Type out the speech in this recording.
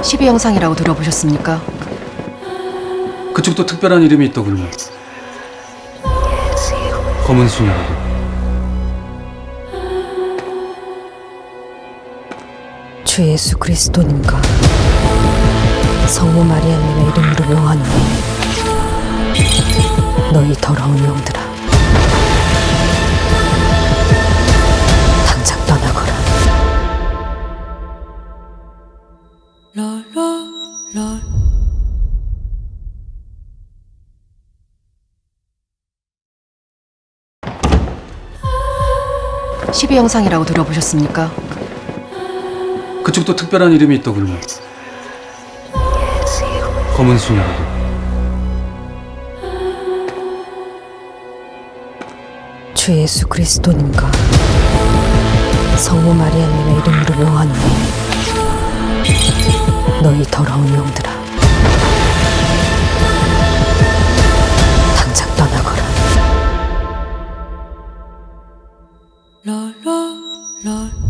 12 영상이라고 들어보셨습니까? 그쪽도 특별한 이름이 있더군요. 검은 수녀라고. 주 예수 그리스도님과 성모 마리아님의 이름으로 명하노니 너희 더러운 영들아 (12 영상이라고 들어보셨습니까? 그쪽도 특별한 이름이 있더군요. 검은 수녀라고. 주 예수 그리스도님과 성모 마리아님의 이름으로 너희 더러운 영들아. 당장 떠나거라. la